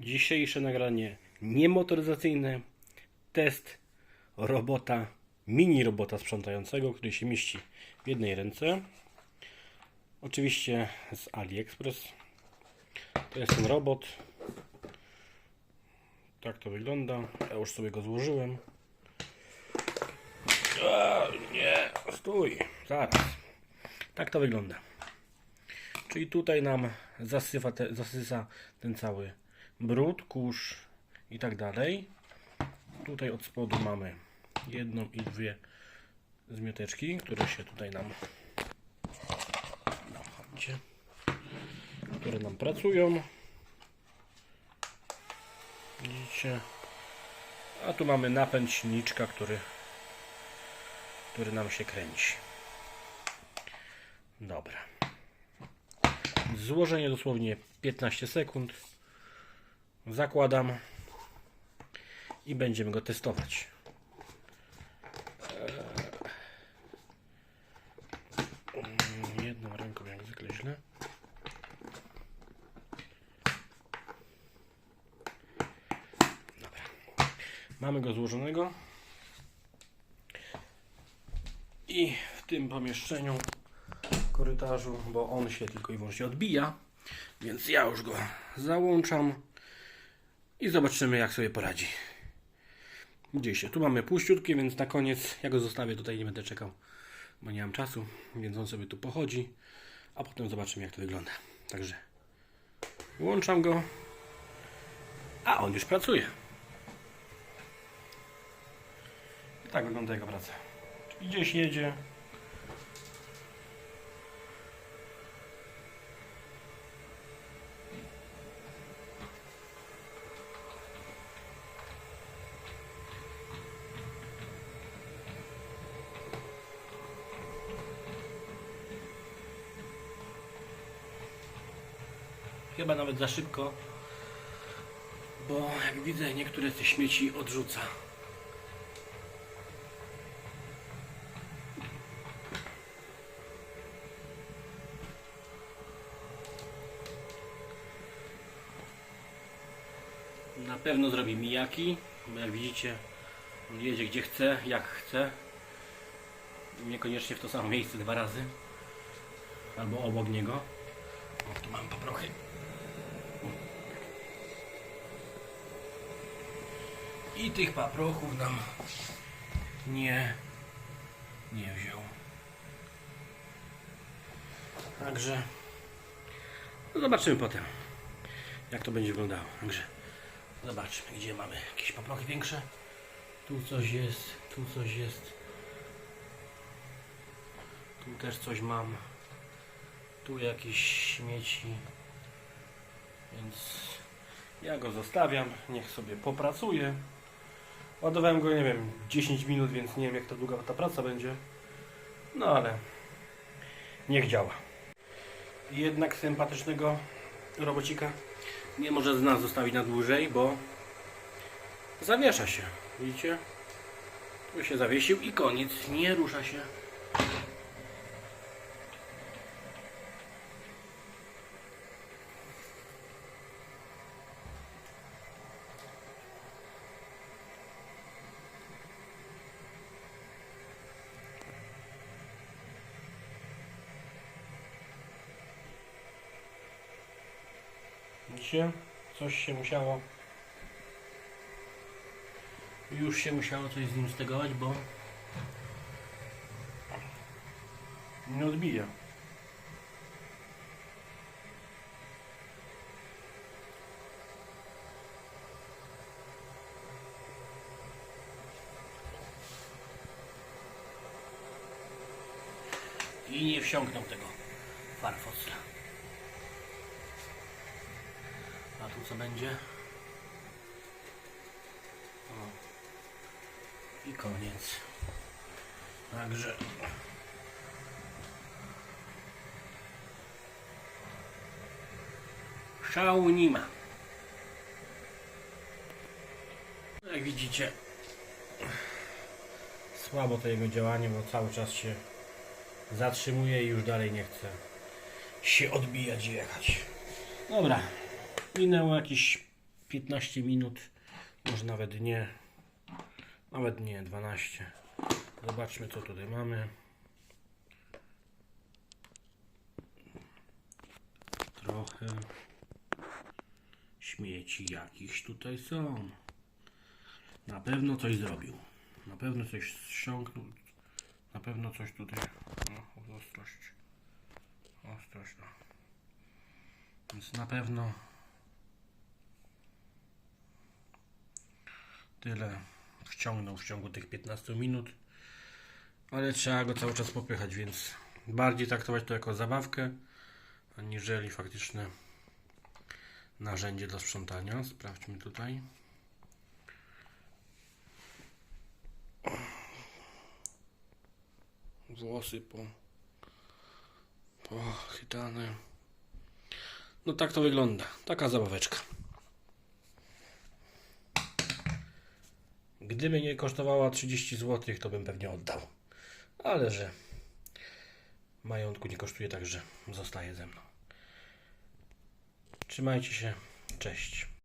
Dzisiejsze nagranie niemotoryzacyjne. Test robota, mini robota sprzątającego, który się mieści w jednej ręce. Oczywiście z AliExpress. To jest ten robot. Tak to wygląda. Ja już sobie go złożyłem. A, nie, stój, zaraz. Tak to wygląda. Czyli tutaj nam zasyfa te, zasysa ten cały brud, kurz i tak dalej. Tutaj od spodu mamy jedną i dwie zmioteczki, które się tutaj nam no, chodźcie, które nam pracują. Widzicie? A tu mamy napęd silniczka, który, który nam się kręci. Dobra. Złożenie dosłownie 15 sekund. Zakładam i będziemy go testować. Eee, Jedną ręką jak zwykle źle. Dobra. Mamy go złożonego. I w tym pomieszczeniu korytarzu, bo on się tylko i wyłącznie odbija, więc ja już go załączam i zobaczymy jak sobie poradzi. Gdzieś tu mamy puściutkie, więc na koniec ja go zostawię tutaj, nie będę czekał, bo nie mam czasu, więc on sobie tu pochodzi, a potem zobaczymy jak to wygląda. Także włączam go, a on już pracuje. I tak wygląda jego praca. Gdzieś jedzie, Chyba nawet za szybko, bo jak widzę, niektóre te śmieci odrzuca. Na pewno zrobi mijaki, bo jak widzicie, on jedzie gdzie chce, jak chce. Niekoniecznie w to samo miejsce dwa razy, albo obok niego. O, tu mam paprochy. I tych paprochów nam nie, nie wziął. Także no zobaczymy potem, jak to będzie wyglądało. Także zobaczmy, gdzie mamy jakieś paprochy większe. Tu coś jest, tu coś jest. Tu też coś mam. Tu jakieś śmieci. Więc ja go zostawiam. Niech sobie popracuje. Ładowałem go, nie wiem, 10 minut, więc nie wiem jak to długa ta praca będzie. No ale niech działa. Jednak sympatycznego robocika nie może z nas zostawić na dłużej, bo zawiesza się. Widzicie? Tu się zawiesił i koniec. Nie rusza się. Widzicie? Coś się musiało. Już się musiało coś z nim stegować, bo nie odbija. I nie wsiąknął tego farfosla. A co będzie? O. I koniec. Także szału nie ma. Jak widzicie słabo to jego działanie, bo cały czas się zatrzymuje i już dalej nie chce się odbijać i jechać. Dobra, minęło jakieś 15 minut, może nawet nie, nawet nie, 12. Zobaczmy co tutaj mamy. Trochę śmieci jakichś tutaj są. Na pewno coś zrobił. Na pewno coś ściągnął. Na pewno coś tutaj. No, ostrość. Ostrość, no. Więc na pewno tyle wciągnął w ciągu tych 15 minut. Ale trzeba go cały czas popychać, więc bardziej traktować to jako zabawkę, aniżeli faktyczne narzędzie do sprzątania. Sprawdźmy tutaj. Włosy po, pochytane. No tak to wygląda. Taka zabaweczka. Gdyby nie kosztowała 30 zł, to bym pewnie oddał. Ale że majątku nie kosztuje, także zostaje ze mną. Trzymajcie się. Cześć.